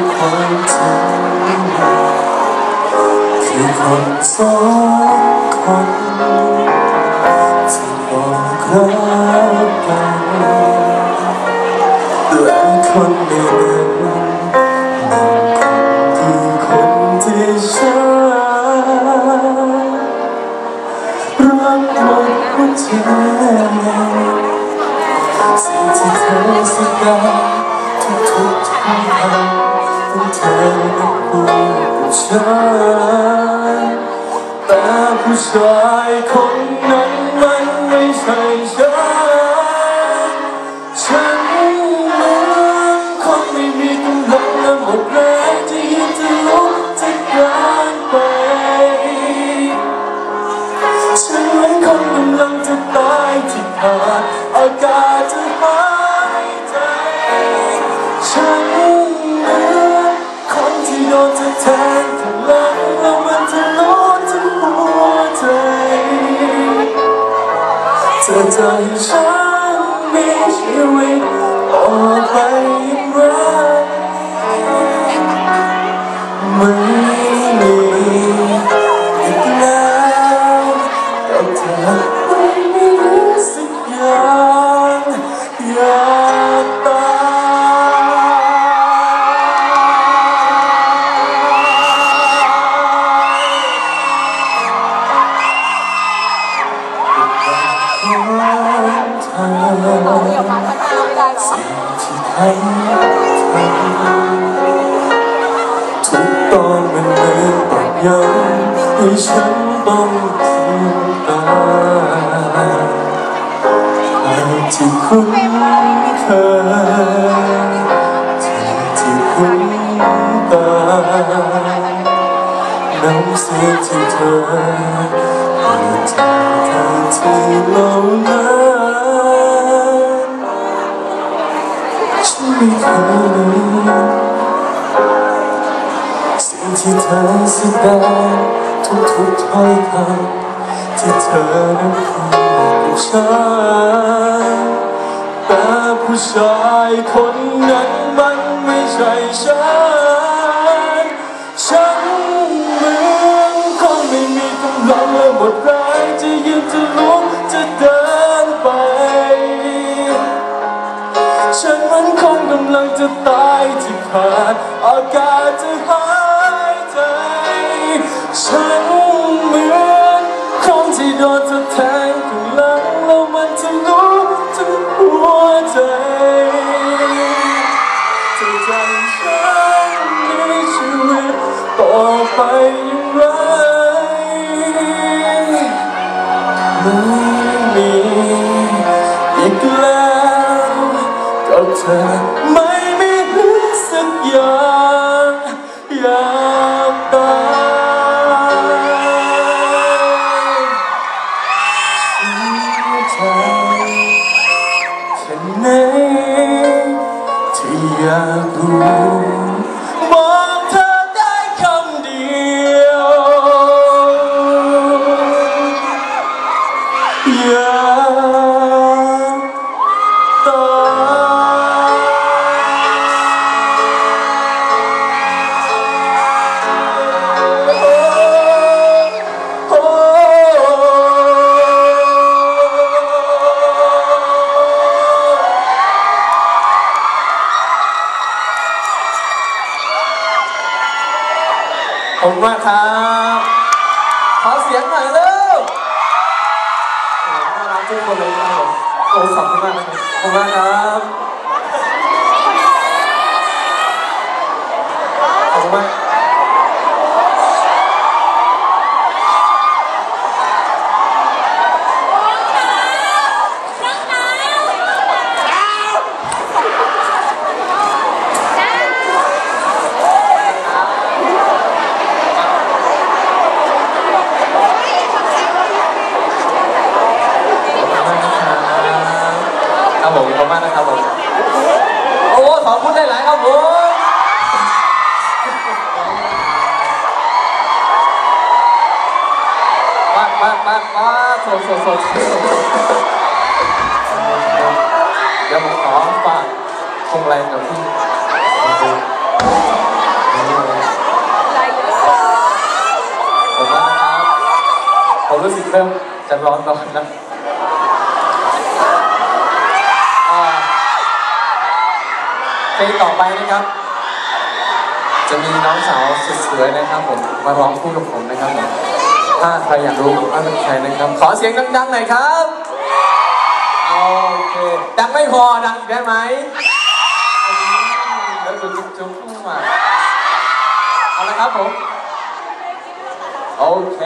ที่แท้มัวามจริงคือคนสองคนที่บอกรักกันและคนหนึ่งนั่นคงคือคนที่ฉันรักหมดหัวใจสิ่งที่เธอสัญญา ต้องเธอนั้นพูดกับฉันแต่ผู้ชายคนนั้นมันไม่ใช่ฉัน โดนเธอแทงทะลักแล้วมันทะลุถึงหัวใจเธอจะให้ฉันมีชีวิต ทุกตอนมันเหมือนตอกย้ำให้ฉันต้องเสียตายภาพที่คุ้นเคยที่ที่คุ้นตาน้ำเสียงที่เธอเปิดใจทางที่เหล่านั้น ฉันไม่เคยรู้สิ่งที่เธอแสดงทุกทุกถ้อยคำที่เธอนั้นพูดกับฉันแต่ผู้ชายคนนั้นมันไม่ใช่ฉัน ฉันเหมือนคนที่โดนเธอแทงข้างหลังแล้วมันทะลุถึงหัวใจเธอใจฉันในชีวิตต่อไปอย่างไรไม่มีอีกแล้วกับเธอไม่มีเหลือสักอย่างอยาก ขอบคุณมากครับ ขอเสียงหน่อยเร็วน่ารักทุกคนเลยครับผมโอ้ขอบคุณมากนะครับขอบคุณมากครับขอบคุณมาก มากมากมากสดสดสดเดี๋ยวผมขอฝากคงไรงกับพี่ผมว่าผมรู้สึกเริ่มจะร้อนร้อนแล้วเพลงต่อไปนะครับ จะมีน้องสาวสุดสวยนะครับผมมาร้องคู่กับผมนะครับผม ถ้าใครอยากรู้ว่าเป็นใครนะครับ ขอเสียงดังๆหน่อยครับโอเคดังไม่พอดังอีกได้ไหมแล้วดูจุ๊บมาเอาละครับผมโอเค